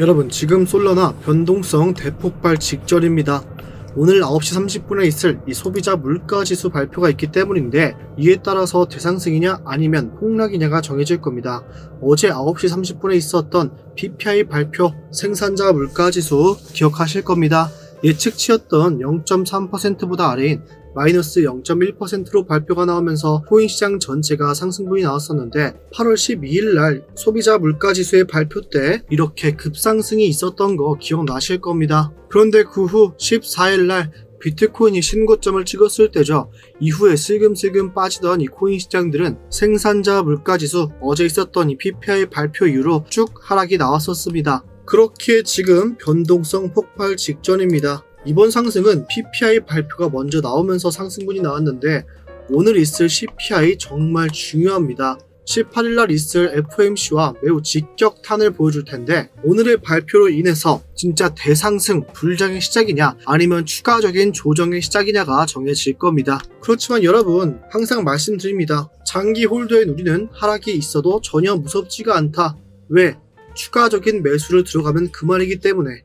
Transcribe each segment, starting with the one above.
여러분 지금 솔라나 변동성 대폭발 직전입니다. 오늘 9시 30분에 있을 이 소비자 물가 지수 발표가 있기 때문인데 이에 따라서 대상승이냐 아니면 폭락이냐가 정해질 겁니다. 어제 9시 30분에 있었던 PPI 발표 생산자 물가 지수 기억하실 겁니다. 예측치였던 0.3%보다 아래인 마이너스 0.1%로 발표가 나오면서 코인 시장 전체가 상승분이 나왔었는데 8월 12일 날 소비자 물가 지수의 발표 때 이렇게 급상승이 있었던 거 기억나실 겁니다. 그런데 그 후 14일 날 비트코인이 신고점을 찍었을 때죠. 이후에 슬금슬금 빠지던 이 코인 시장들은 생산자 물가 지수 어제 있었던 이 PPI 발표 이후로 쭉 하락이 나왔었습니다. 그렇게 지금 변동성 폭발 직전입니다. 이번 상승은 PPI 발표가 먼저 나오면서 상승분이 나왔는데 오늘 있을 CPI 정말 중요합니다. 18일 날 있을 FOMC와 매우 직격탄을 보여줄 텐데 오늘의 발표로 인해서 진짜 대상승 불장의 시작이냐 아니면 추가적인 조정의 시작이냐가 정해질 겁니다. 그렇지만 여러분 항상 말씀드립니다. 장기 홀더인 우리는 하락이 있어도 전혀 무섭지가 않다. 왜? 추가적인 매수를 들어가면 그만이기 때문에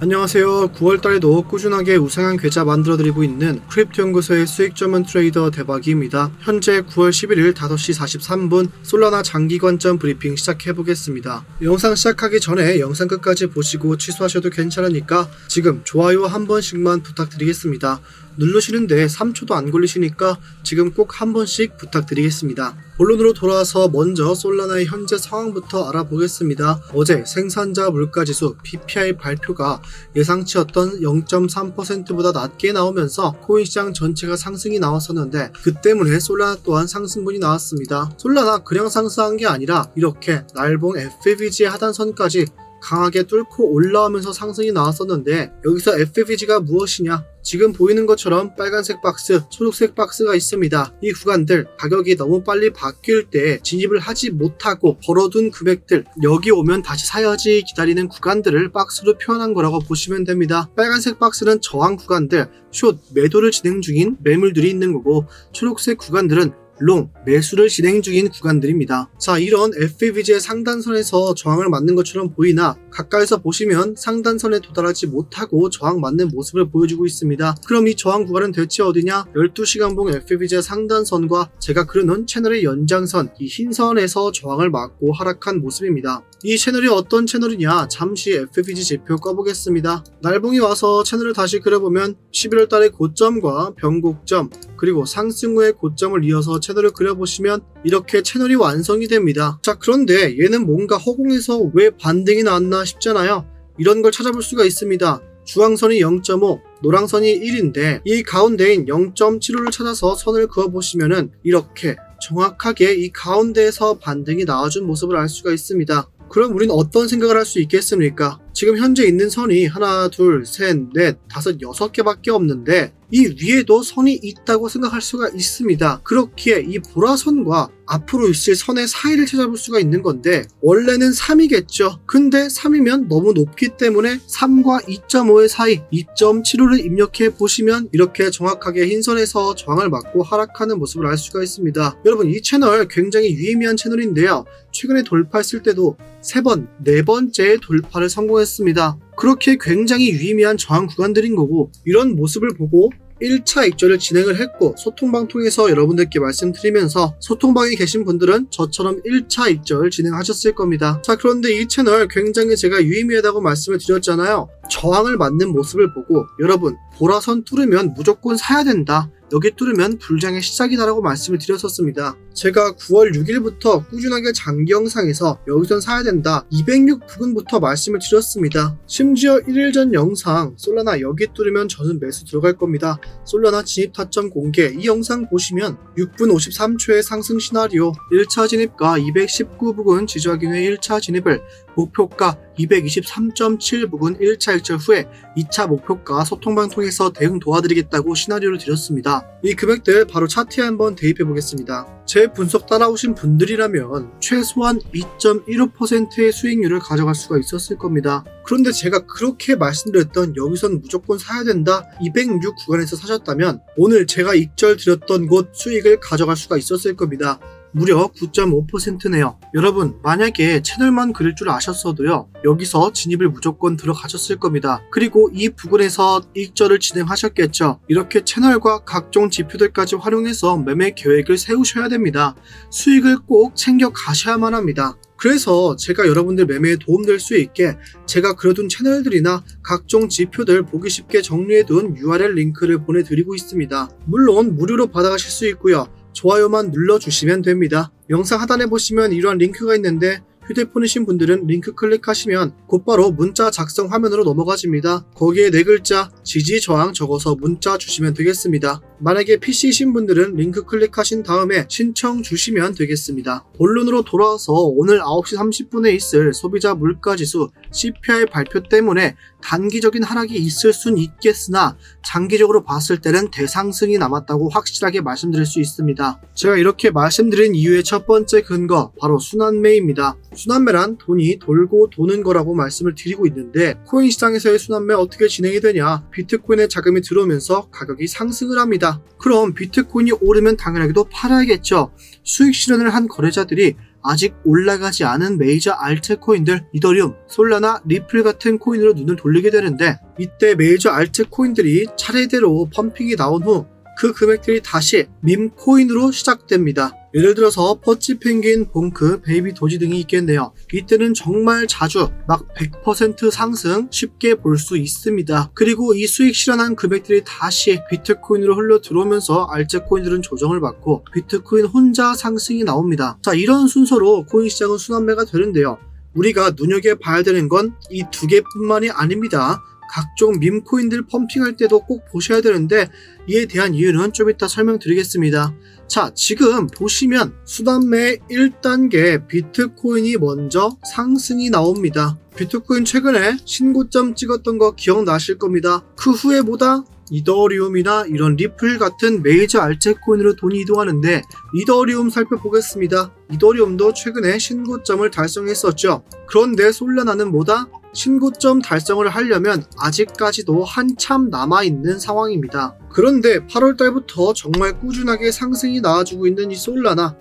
안녕하세요. 9월달에도 꾸준하게 우상한 계좌 만들어드리고 있는 크립토 연구소의 수익 전문 트레이더 대박이입니다. 현재 9월 11일 5시 43분 솔라나 장기 관점 브리핑 시작해보겠습니다. 영상 시작하기 전에 영상 끝까지 보시고 취소하셔도 괜찮으니까 지금 좋아요 한 번씩만 부탁드리겠습니다. 누르시는데 3초도 안 걸리시니까 지금 꼭한 번씩 부탁드리겠습니다. 본론으로 돌아와서 먼저 솔라나의 현재 상황부터 알아보겠습니다. 어제 생산자 물가지수 PPI 발표가 예상치였던 0.3%보다 낮게 나오면서 코인 시장 전체가 상승이 나왔었는데 그 때문에 솔라나 또한 상승분이 나왔습니다. 솔라나 그냥 상승한 게 아니라 이렇게 날봉 FVG의 하단선까지 강하게 뚫고 올라오면서 상승이 나왔었는데 여기서 FVG가 무엇이냐? 지금 보이는 것처럼 빨간색 박스, 초록색 박스가 있습니다. 이 구간들 가격이 너무 빨리 바뀔 때 진입을 하지 못하고 벌어둔 금액들 여기 오면 다시 사야지 기다리는 구간들을 박스로 표현한 거라고 보시면 됩니다. 빨간색 박스는 저항 구간들, 숏 매도를 진행 중인 매물들이 있는 거고 초록색 구간들은 롱, 매수를 진행 중인 구간들입니다. 자, 이런 FVG의 상단선에서 저항을 맞는 것처럼 보이나 가까이서 보시면 상단선에 도달하지 못하고 저항 맞는 모습을 보여주고 있습니다. 그럼 이 저항 구간은 대체 어디냐? 12시간봉 FVG의 상단선과 제가 그려놓은 채널의 연장선, 이 흰선에서 저항을 맞고 하락한 모습입니다. 이 채널이 어떤 채널이냐? 잠시 FVG 지표 꺼보겠습니다. 날봉이 와서 채널을 다시 그려보면 11월 달의 고점과 변곡점, 그리고 상승 후의 고점을 이어서 채널을 그려보시면 이렇게 채널이 완성이 됩니다. 자, 그런데 얘는 뭔가 허공에서 왜 반등이 나왔나 싶잖아요. 이런 걸 찾아볼 수가 있습니다. 주황선이 0.5, 노랑선이 1인데 이 가운데인 0.75를 찾아서 선을 그어보시면은 이렇게 정확하게 이 가운데에서 반등이 나와준 모습을 알 수가 있습니다. 그럼 우리는 어떤 생각을 할 수 있겠습니까? 지금 현재 있는 선이 하나, 둘, 셋, 넷, 다섯, 여섯 개밖에 없는데 이 위에도 선이 있다고 생각할 수가 있습니다. 그렇기에 이 보라선과 앞으로 있을 선의 사이를 찾아볼 수가 있는 건데 원래는 3이겠죠. 근데 3이면 너무 높기 때문에 3과 2.5의 사이 2.75를 입력해 보시면 이렇게 정확하게 흰선에서 저항을 맞고 하락하는 모습을 알 수가 있습니다. 여러분 이 채널 굉장히 유의미한 채널인데요. 최근에 돌파했을 때도 세 번, 네 번째 돌파를 성공했습니다. 그렇게 굉장히 유의미한 저항 구간들인 거고 이런 모습을 보고 1차 익절을 진행을 했고 소통방 통해서 여러분들께 말씀드리면서 소통방에 계신 분들은 저처럼 1차 익절 진행하셨을 겁니다. 자 그런데 이 채널 굉장히 제가 유의미하다고 말씀을 드렸잖아요. 저항을 맞는 모습을 보고 여러분 보라선 뚫으면 무조건 사야 된다. 여기 뚫으면 불장의 시작이다라고 말씀을 드렸었습니다. 제가 9월 6일부터 꾸준하게 장기 영상에서 여기선 사야 된다 206 부근부터 말씀을 드렸습니다. 심지어 1일 전 영상 솔라나 여기 뚫으면 저는 매수 들어갈 겁니다. 솔라나 진입 타점 공개 이 영상 보시면 6분 53초의 상승 시나리오 1차 진입가 219 부근 지지하기 후에 1차 진입을 목표가 223.7 부근 1차 일절 후에 2차 목표가 소통방 통해서 대응 도와드리겠다고 시나리오를 드렸습니다. 이 금액들 바로 차트에 한번 대입해 보겠습니다. 제 분석 따라오신 분들이라면 최소한 2.15%의 수익률을 가져갈 수가 있었을 겁니다. 그런데 제가 그렇게 말씀드렸던 여기선 무조건 사야 된다 206 구간에서 사셨다면 오늘 제가 익절 드렸던 곳 수익을 가져갈 수가 있었을 겁니다. 무려 9.5%네요. 여러분, 만약에 채널만 그릴 줄 아셨어도요, 여기서 진입을 무조건 들어가셨을 겁니다. 그리고 이 부분에서 익절을 진행하셨겠죠. 이렇게 채널과 각종 지표들까지 활용해서 매매 계획을 세우셔야 됩니다. 수익을 꼭 챙겨 가셔야만 합니다. 그래서 제가 여러분들 매매에 도움될 수 있게 제가 그려둔 채널들이나 각종 지표들 보기 쉽게 정리해둔 URL 링크를 보내드리고 있습니다. 물론 무료로 받아가실 수 있고요. 좋아요만 눌러주시면 됩니다. 영상 하단에 보시면 이러한 링크가 있는데 휴대폰이신 분들은 링크 클릭하시면 곧바로 문자 작성 화면으로 넘어가집니다. 거기에 네 글자 지지 저항 적어서 문자 주시면 되겠습니다. 만약에 PC이신 분들은 링크 클릭하신 다음에 신청 주시면 되겠습니다. 본론으로 돌아와서 오늘 9시 30분에 있을 소비자 물가지수 CPI 발표 때문에 단기적인 하락이 있을 순 있겠으나 장기적으로 봤을 때는 대상승이 남았다고 확실하게 말씀드릴 수 있습니다. 제가 이렇게 말씀드린 이유의 첫 번째 근거 바로 순환매입니다. 순환매란 돈이 돌고 도는 거라고 말씀을 드리고 있는데 코인 시장에서의 순환매 어떻게 진행이 되냐 비트코인에 자금이 들어오면서 가격이 상승을 합니다. 그럼 비트코인이 오르면 당연하게도 팔아야겠죠. 수익 실현을 한 거래자들이 아직 올라가지 않은 메이저 알트코인들 이더리움, 솔라나, 리플 같은 코인으로 눈을 돌리게 되는데 이때 메이저 알트코인들이 차례대로 펌핑이 나온 후 그 금액들이 다시 밈코인으로 시작됩니다. 예를 들어서 퍼치 펭귄, 봉크, 베이비 도지 등이 있겠네요. 이때는 정말 자주 막 100% 상승 쉽게 볼 수 있습니다. 그리고 이 수익 실현한 금액들이 다시 비트코인으로 흘러 들어오면서 알트코인들은 조정을 받고 비트코인 혼자 상승이 나옵니다. 자, 이런 순서로 코인 시장은 순환매가 되는데요. 우리가 눈여겨봐야 되는 건 이 두 개뿐만이 아닙니다. 각종 밈코인들 펌핑할 때도 꼭 보셔야 되는데 이에 대한 이유는 좀 이따 설명드리겠습니다. 자, 지금 보시면 수단매 1단계 비트코인이 먼저 상승이 나옵니다. 비트코인 최근에 신고점 찍었던 거 기억나실 겁니다. 그 후에 보다 이더리움이나 이런 리플 같은 메이저 알트코인으로 돈이 이동하는데 이더리움 살펴보겠습니다. 이더리움도 최근에 신고점을 달성했었죠. 그런데 솔라나는 뭐다? 신고점 달성을 하려면 아직까지도 한참 남아있는 상황입니다. 그런데 8월달부터 정말 꾸준하게 상승이 나와주고 있는 이 솔라나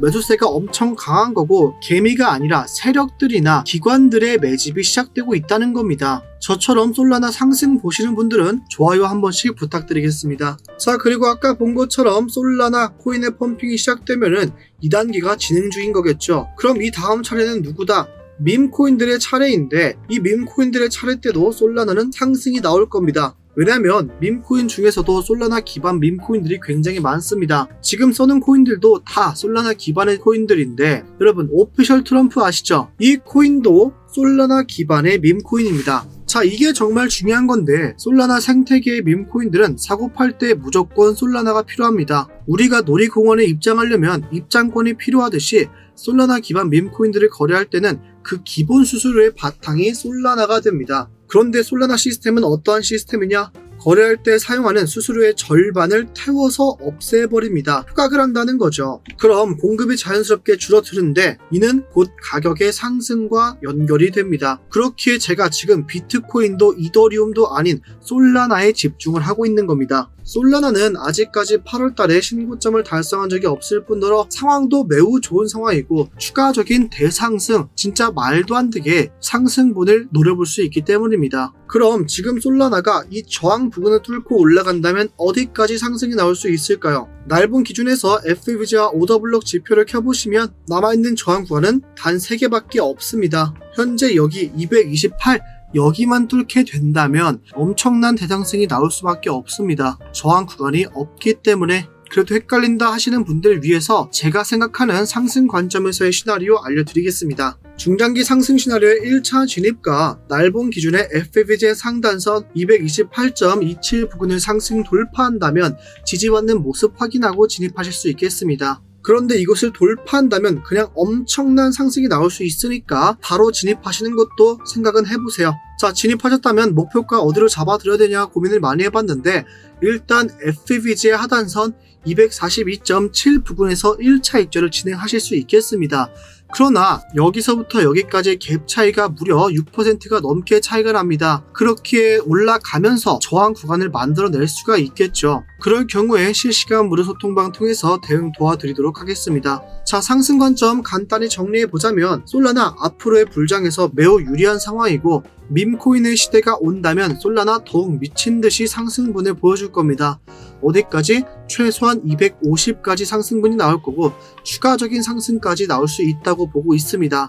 매수세가 엄청 강한 거고 개미가 아니라 세력들이나 기관들의 매집이 시작되고 있다는 겁니다. 저처럼 솔라나 상승 보시는 분들은 좋아요 한 번씩 부탁드리겠습니다. 자 그리고 아까 본 것처럼 솔라나 코인의 펌핑이 시작되면은 2단계가 진행 중인 거겠죠. 그럼 이 다음 차례는 누구다? 밈코인들의 차례인데 이 밈코인들의 차례 때도 솔라나는 상승이 나올 겁니다. 왜냐면 밈코인 중에서도 솔라나 기반 밈코인들이 굉장히 많습니다. 지금 써는 코인들도 다 솔라나 기반의 코인들인데 여러분 오피셜 트럼프 아시죠? 이 코인도 솔라나 기반의 밈코인입니다. 자 이게 정말 중요한 건데 솔라나 생태계의 밈코인들은 사고 팔 때 무조건 솔라나가 필요합니다. 우리가 놀이공원에 입장하려면 입장권이 필요하듯이 솔라나 기반 밈코인들을 거래할 때는 그 기본 수수료의 바탕이 솔라나가 됩니다. 그런데 솔라나 시스템은 어떠한 시스템이냐? 거래할 때 사용하는 수수료의 절반을 태워서 없애버립니다. 후각을 한다는 거죠. 그럼 공급이 자연스럽게 줄어드는데 이는 곧 가격의 상승과 연결이 됩니다. 그렇기에 제가 지금 비트코인도 이더리움도 아닌 솔라나에 집중을 하고 있는 겁니다. 솔라나는 아직까지 8월 달에 신고점을 달성한 적이 없을 뿐더러 상황도 매우 좋은 상황이고 추가적인 대상승, 진짜 말도 안 되게 상승분을 노려볼 수 있기 때문입니다. 그럼 지금 솔라나가 이 저항 부분을 뚫고 올라간다면 어디까지 상승이 나올 수 있을까요? 넓은 기준에서 FVG와 오더블록 지표를 켜보시면 남아있는 저항 구간은 단 3개밖에 없습니다. 현재 여기 228, 여기만 뚫게 된다면 엄청난 대상승이 나올 수밖에 없습니다. 저항 구간이 없기 때문에 그래도 헷갈린다 하시는 분들을 위해서 제가 생각하는 상승 관점에서의 시나리오 알려드리겠습니다. 중장기 상승 시나리오의 1차 진입가 날본 기준의 FVG 상단선 228.27 부근을 상승 돌파한다면 지지받는 모습 확인하고 진입하실 수 있겠습니다. 그런데 이것을 돌파한다면 그냥 엄청난 상승이 나올 수 있으니까 바로 진입하시는 것도 생각은 해보세요. 자, 진입하셨다면 목표가 어디로 잡아드려야 되냐 고민을 많이 해봤는데 일단 FVG의 하단선 242.7 부근에서 1차 입절을 진행하실 수 있겠습니다. 그러나 여기서부터 여기까지 갭 차이가 무려 6%가 넘게 차이가 납니다. 그렇게 올라가면서 저항 구간을 만들어낼 수가 있겠죠. 그럴 경우에 실시간 무료 소통방 통해서 대응 도와드리도록 하겠습니다. 자, 상승 관점 간단히 정리해보자면 솔라나 앞으로의 불장에서 매우 유리한 상황이고 밈코인의 시대가 온다면 솔라나 더욱 미친 듯이 상승분을 보여줄 겁니다. 어디까지? 최소한 250까지 상승분이 나올 거고 추가적인 상승까지 나올 수 있다고 보고 있습니다.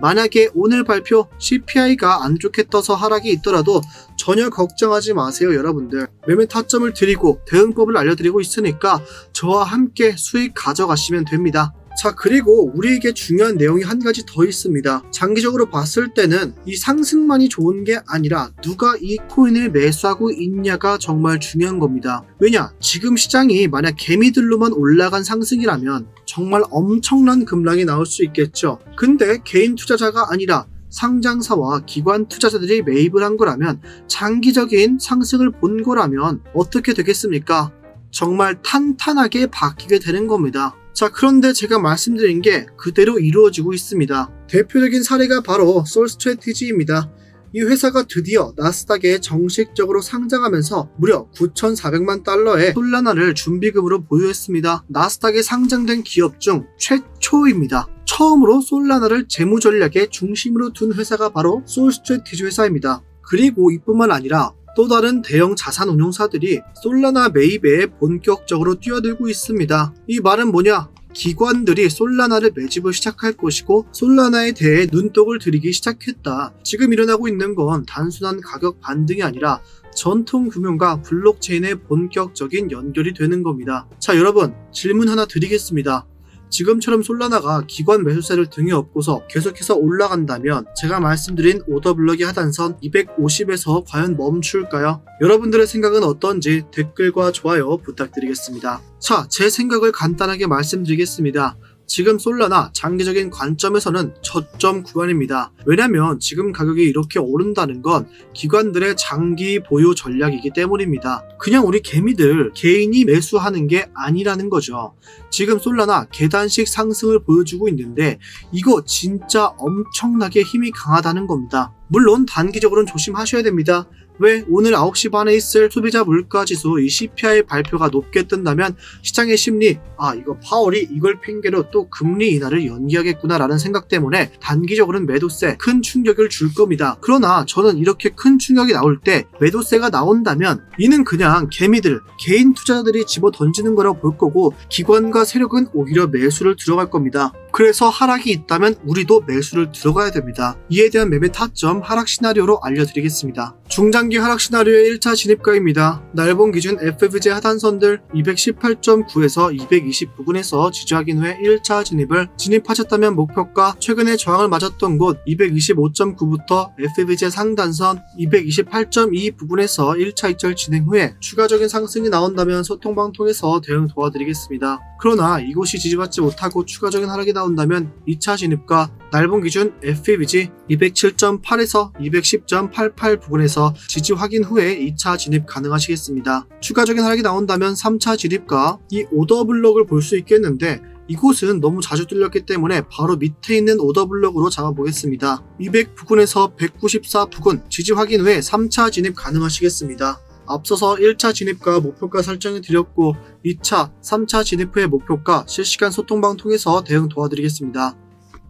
만약에 오늘 발표 CPI가 안 좋게 떠서 하락이 있더라도 전혀 걱정하지 마세요, 여러분들. 매매 타점을 드리고 대응법을 알려드리고 있으니까 저와 함께 수익 가져가시면 됩니다. 자, 그리고 우리에게 중요한 내용이 한 가지 더 있습니다. 장기적으로 봤을 때는 이 상승만이 좋은 게 아니라 누가 이 코인을 매수하고 있냐가 정말 중요한 겁니다. 왜냐? 지금 시장이 만약 개미들로만 올라간 상승이라면 정말 엄청난 급락이 나올 수 있겠죠. 근데 개인 투자자가 아니라 상장사와 기관 투자자들이 매입을 한 거라면 장기적인 상승을 본 거라면 어떻게 되겠습니까? 정말 탄탄하게 바뀌게 되는 겁니다. 자, 그런데 제가 말씀드린 게 그대로 이루어지고 있습니다. 대표적인 사례가 바로 솔스트레티지입니다. 이 회사가 드디어 나스닥에 정식적으로 상장하면서 무려 9,400만 달러의 솔라나를 준비금으로 보유했습니다. 나스닥에 상장된 기업 중 최초입니다. 처음으로 솔라나를 재무 전략의 중심으로 둔 회사가 바로 솔스트레티지 회사입니다. 그리고 이뿐만 아니라 또 다른 대형 자산 운용사들이 솔라나 매입에 본격적으로 뛰어들고 있습니다. 이 말은 뭐냐? 기관들이 솔라나를 매집을 시작할 것이고 솔라나에 대해 눈독을 들이기 시작했다. 지금 일어나고 있는 건 단순한 가격 반등이 아니라 전통 금융과 블록체인의 본격적인 연결이 되는 겁니다. 자, 여러분, 질문 하나 드리겠습니다. 지금처럼 솔라나가 기관 매수세를 등에 업고서 계속해서 올라간다면 제가 말씀드린 오더블럭의 하단선 250에서 과연 멈출까요? 여러분들의 생각은 어떤지 댓글과 좋아요 부탁드리겠습니다. 자, 제 생각을 간단하게 말씀드리겠습니다. 지금 솔라나 장기적인 관점에서는 저점 구간입니다. 왜냐면 지금 가격이 이렇게 오른다는 건 기관들의 장기 보유 전략이기 때문입니다. 그냥 우리 개미들 개인이 매수하는 게 아니라는 거죠. 지금 솔라나 계단식 상승을 보여주고 있는데 이거 진짜 엄청나게 힘이 강하다는 겁니다. 물론 단기적으로는 조심하셔야 됩니다. 왜 오늘 9시 반에 있을 소비자 물가지수 이 CPI 발표가 높게 뜬다면 시장의 심리 아 이거 파월이 이걸 핑계로 또 금리 인하를 연기하겠구나라는 생각 때문에 단기적으로는 매도세 큰 충격을 줄 겁니다. 그러나 저는 이렇게 큰 충격이 나올 때 매도세가 나온다면 이는 그냥 개미들 개인 투자자들이 집어 던지는 거라고 볼 거고 기관과 세력은 오히려 매수를 들어갈 겁니다. 그래서 하락이 있다면 우리도 매수를 들어가야 됩니다. 이에 대한 매매 타점 하락 시나리오로 알려드리겠습니다. 중장 기 하락 시나리오의 1차 진입가입니다. 날본 기준 FVJ 하단선들 218.9에서 220 부근에서 지지 확인 후에 1차 진입을 진입하셨다면 목표가 최근에 저항을 맞았던 곳 225.9부터 FVJ 상단선 228.2 부근에서 1차 입절 진행 후에 추가적인 상승이 나온다면 소통방 통해서 대응 도와드리겠습니다. 그러나 이곳이 지지받지 못하고 추가적인 하락이 나온다면 2차 진입과 날본 기준 FVG 207.8에서 210.88 부근에서 지지 확인 후에 2차 진입 가능하시겠습니다. 추가적인 하락이 나온다면 3차 진입과 이 오더 블록을 볼 수 있겠는데 이곳은 너무 자주 뚫렸기 때문에 바로 밑에 있는 오더 블록으로 잡아보겠습니다. 200 부근에서 194 부근 지지 확인 후에 3차 진입 가능하시겠습니다. 앞서서 1차 진입가 목표가 설정해 드렸고 2차, 3차 진입 후의 목표가 실시간 소통방 통해서 대응 도와드리겠습니다.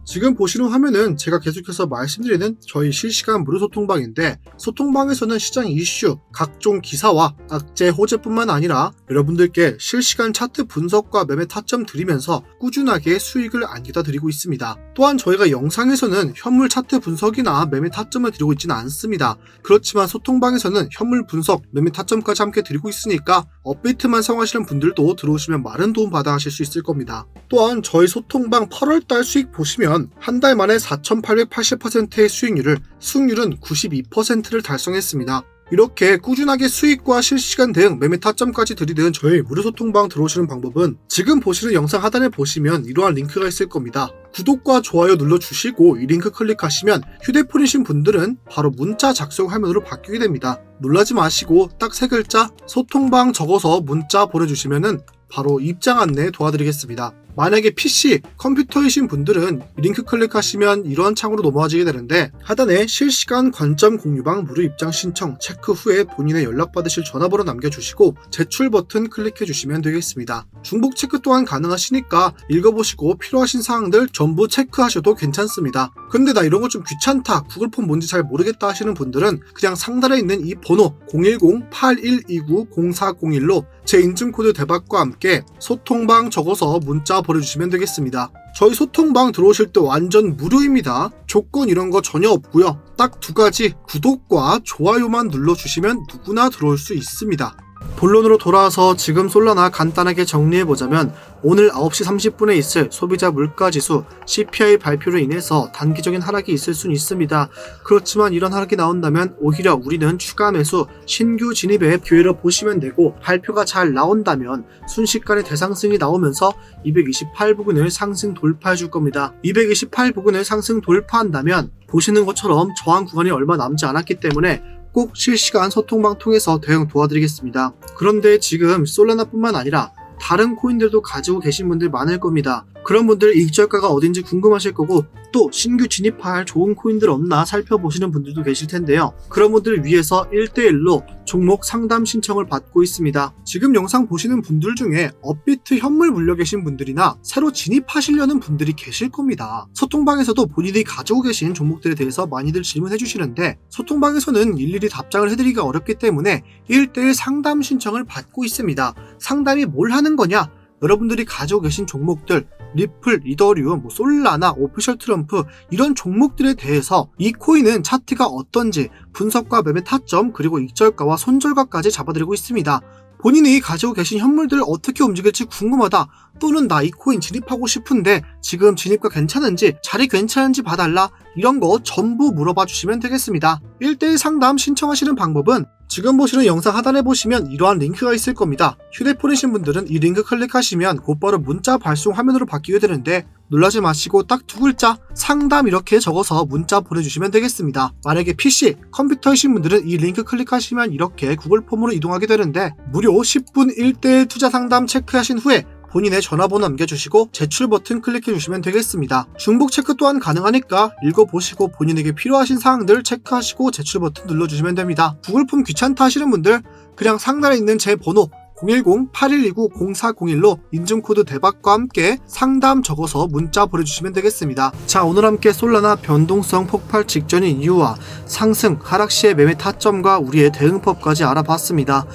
지금 보시는 화면은 제가 계속해서 말씀드리는 저희 실시간 무료 소통방인데 소통방에서는 시장 이슈, 각종 기사와 악재 호재뿐만 아니라 여러분들께 실시간 차트 분석과 매매 타점 드리면서 꾸준하게 수익을 안겨다 드리고 있습니다. 또한 저희가 영상에서는 현물 차트 분석이나 매매 타점을 드리고 있지는 않습니다. 그렇지만 소통방에서는 현물 분석, 매매 타점까지 함께 드리고 있으니까 업데이트만 사용하시는 분들도 들어오시면 많은 도움 받아 하실 수 있을 겁니다. 또한 저희 소통방 8월달 수익 보시면 한 달 만에 4,880%의 수익률을 수익률은 92%를 달성했습니다. 이렇게 꾸준하게 수익과 실시간 대응, 매매 타점까지 드리는 저희 무료 소통방 들어오시는 방법은 지금 보시는 영상 하단에 보시면 이러한 링크가 있을 겁니다. 구독과 좋아요 눌러주시고 이 링크 클릭하시면 휴대폰이신 분들은 바로 문자 작성 화면으로 바뀌게 됩니다. 놀라지 마시고 딱 세 글자 소통방 적어서 문자 보내주시면은 바로 입장 안내 도와드리겠습니다. 만약에 PC, 컴퓨터이신 분들은 링크 클릭하시면 이런 창으로 넘어가지게 되는데 하단에 실시간 관점 공유방 무료 입장 신청 체크 후에 본인의 연락받으실 전화번호 남겨주시고 제출 버튼 클릭해 주시면 되겠습니다. 중복 체크 또한 가능하시니까 읽어보시고 필요하신 사항들 전부 체크하셔도 괜찮습니다. 근데 나 이런 거 좀 귀찮다, 구글폼 뭔지 잘 모르겠다 하시는 분들은 그냥 상단에 있는 이 번호 010-8129-0401로 제 인증코드 대박과 함께 소통방 적어서 문자 보내주시면 되겠습니다. 저희 소통방 들어오실 때 완전 무료입니다. 조건 이런 거 전혀 없고요. 딱 두 가지 구독과 좋아요만 눌러주시면 누구나 들어올 수 있습니다. 본론으로 돌아와서 지금 솔라나 간단하게 정리해보자면 오늘 9시 30분에 있을 소비자 물가지수 CPI 발표로 인해서 단기적인 하락이 있을 수는 있습니다. 그렇지만 이런 하락이 나온다면 오히려 우리는 추가 매수, 신규 진입의 기회로 보시면 되고 발표가 잘 나온다면 순식간에 대상승이 나오면서 228 부근을 상승 돌파해 줄 겁니다. 228 부근을 상승 돌파한다면 보시는 것처럼 저항 구간이 얼마 남지 않았기 때문에 꼭 실시간 소통방 통해서 대응 도와드리겠습니다. 그런데 지금 솔라나뿐만 아니라 다른 코인들도 가지고 계신 분들 많을 겁니다. 그런 분들 익절가가 어딘지 궁금하실 거고 또 신규 진입할 좋은 코인들 없나 살펴보시는 분들도 계실 텐데요. 그런 분들을 위해서 1대1로 종목 상담 신청을 받고 있습니다. 지금 영상 보시는 분들 중에 업비트 현물 물려 계신 분들이나 새로 진입하시려는 분들이 계실 겁니다. 소통방에서도 본인이 가지고 계신 종목들에 대해서 많이들 질문해 주시는데 소통방에서는 일일이 답장을 해드리기가 어렵기 때문에 1대1 상담 신청을 받고 있습니다. 상담이 뭘 하는 거냐? 여러분들이 가지고 계신 종목들 리플, 이더리움, 뭐 솔라나, 오피셜 트럼프 이런 종목들에 대해서 이 코인은 차트가 어떤지 분석과 매매 타점 그리고 익절가와 손절가까지 잡아드리고 있습니다. 본인이 가지고 계신 현물들 어떻게 움직일지 궁금하다 또는 나 이 코인 진입하고 싶은데 지금 진입가 괜찮은지 자리 괜찮은지 봐달라 이런 거 전부 물어봐 주시면 되겠습니다. 1대1 상담 신청하시는 방법은 지금 보시는 영상 하단에 보시면 이러한 링크가 있을 겁니다. 휴대폰이신 분들은 이 링크 클릭하시면 곧바로 문자 발송 화면으로 바뀌게 되는데 놀라지 마시고 딱 두 글자 상담 이렇게 적어서 문자 보내주시면 되겠습니다. 만약에 PC, 컴퓨터이신 분들은 이 링크 클릭하시면 이렇게 구글 폼으로 이동하게 되는데 무료 10분 1대1 투자 상담 체크하신 후에 본인의 전화번호 남겨주시고 제출 버튼 클릭해주시면 되겠습니다. 중복 체크 또한 가능하니까 읽어보시고 본인에게 필요하신 사항들 체크하시고 제출 버튼 눌러주시면 됩니다. 구글폼 귀찮다 하시는 분들 그냥 상단에 있는 제 번호 010-8129-0401로 인증코드 대박과 함께 상담 적어서 문자 보내주시면 되겠습니다. 자, 오늘 함께 솔라나 변동성 폭발 직전인 이유와 상승, 하락 시의 매매 타점과 우리의 대응법까지 알아봤습니다.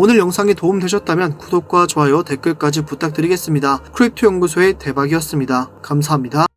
오늘 영상이 도움되셨다면 구독과 좋아요, 댓글까지 부탁드리겠습니다. 크립토 연구소의 대박이었습니다. 감사합니다.